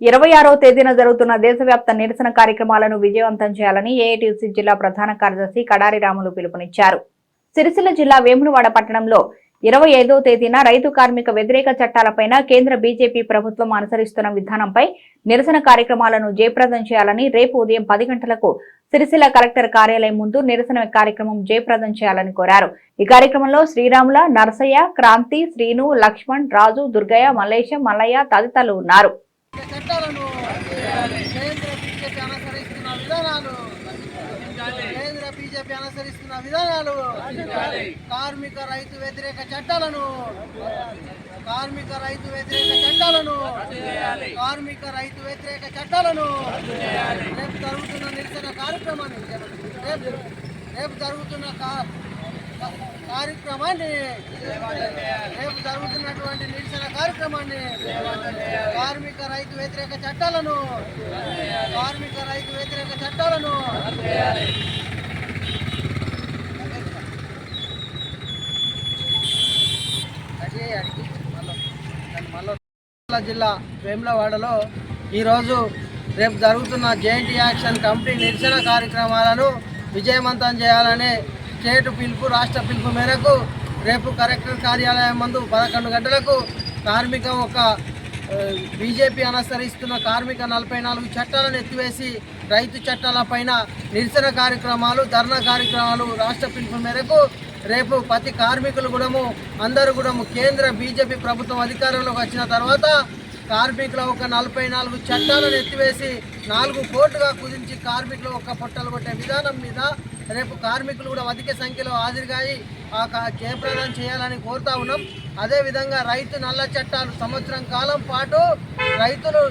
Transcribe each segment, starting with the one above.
ఇరవై ఆరో తేదీన జరుగుతున్న దేశవ్యాప్త నిరసన కార్యక్రమాలను విజయవంతం చేయాలని ఏఐటీసీ జిల్లా ప్రధాన కార్యదర్శి కడారి రాములు పిలుపునిచ్చారు. సిరిసిల్ల జిల్లా వేములవాడ పట్టణంలో ఇరవై ఐదో తేదీన రైతు కార్మిక వ్యతిరేక చట్టాలపైన కేంద్ర బీజేపీ ప్రభుత్వం అనుసరిస్తున్న విధానంపై నిరసన కార్యక్రమాలను జయప్రదం చేయాలని రేపు ఉదయం పది గంటలకు సిరిసిల్ల కలెక్టర్ కార్యాలయం ముందు నిరసన కార్యక్రమం జయప్రదం చేయాలని కోరారు. ఈ కార్యక్రమంలో శ్రీరాముల నరసయ్య క్రాంతి శ్రీను లక్ష్మణ్ రాజు దుర్గయ్య మల్లేశం మల్లయ్య తదితరులు ఉన్నారు. చట్టాలను కేంద్ర బీజేపీ అనుసరిస్తున్న విధానాలు కేంద్ర బీజేపీ అనుసరిస్తున్న విధానాలు కార్మిక రైతు వ్యతిరేక చట్టాలను కార్మిక రైతు వ్యతిరేక చట్టాలను కార్మిక రైతు వ్యతిరేక చట్టాలను రేపు జరుగుతున్న నిరసన కార్యక్రమాన్ని రేపు రేపు జరుగుతున్న కార్యక్రమాన్ని రేపు జరుగుతున్నటువంటి నిరసన కార్యక్రమాన్ని కార్మిక రైతు వ్యతిరేక చట్టాలను కార్మిక రైతు వ్యతిరేక చట్టాలను మల్ల జిల్లా వేములవాడలో ఈరోజు రేపు జరుగుతున్న జేఎన్టీ యాక్షన్ కమిటీ నిరసన కార్యక్రమాలను విజయవంతం చేయాలని స్టేట్ పిలుపు రాష్ట్ర పిలుపు మేరకు రేపు కలెక్టర్ కార్యాలయం ముందు పదకొండు గంటలకు కార్మిక ఒక బీజేపీ అనుసరిస్తున్న కార్మిక నలభై నాలుగు చట్టాలను ఎత్తివేసి రైతు చట్టాలపైన నిరసన కార్యక్రమాలు ధర్నా కార్యక్రమాలు రాష్ట్ర పిలుపు మేరకు రేపు ప్రతి కార్మికులు కూడాము అందరూ కూడాము కేంద్ర బీజేపీ ప్రభుత్వం అధికారంలోకి వచ్చిన తర్వాత కార్మికుల ఒక నలభై నాలుగు చట్టాలను ఎత్తివేసి నాలుగు కోట్లుగా కుదించి కార్మికులు ఒక పొట్టలు కొట్టే విధానం మీద రేపు కార్మికులు కూడా అధిక సంఖ్యలో హాజరుగాయి ఆ కా- జయప్రదం చేయాలని కోరుతా ఉన్నాం. అదేవిధంగా రైతు నల్ల చట్టాలు సంవత్సరం కాలం పాటు రైతులు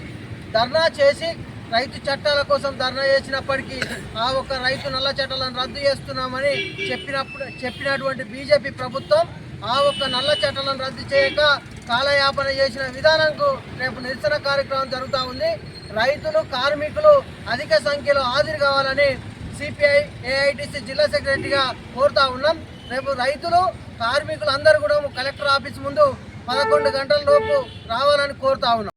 ధర్నా చేసి రైతు చట్టాల కోసం ధర్నా చేసినప్పటికీ ఆ ఒక్క రైతు నల్ల చట్టాలను రద్దు చేస్తున్నామని చెప్పినప్పుడు చెప్పినటువంటి బీజేపీ ప్రభుత్వం ఆ ఒక్క నల్ల చట్టాలను రద్దు చేయక కాలయాపన చేసిన విధానంకు రేపు నిరసన కార్యక్రమం జరుగుతూ ఉంది. రైతులు కార్మికులు అధిక సంఖ్యలో హాజరు కావాలని సిపిఐ ఏఐటిసి జిల్లా సెక్రటరీగా కోరుతా ఉన్నాం. రేపు రైతులు కార్మికులు అందరూ కూడా కలెక్టర్ ఆఫీస్ ముందు పదకొండు గంటల లోపు రావాలని కోరుతా ఉన్నాం.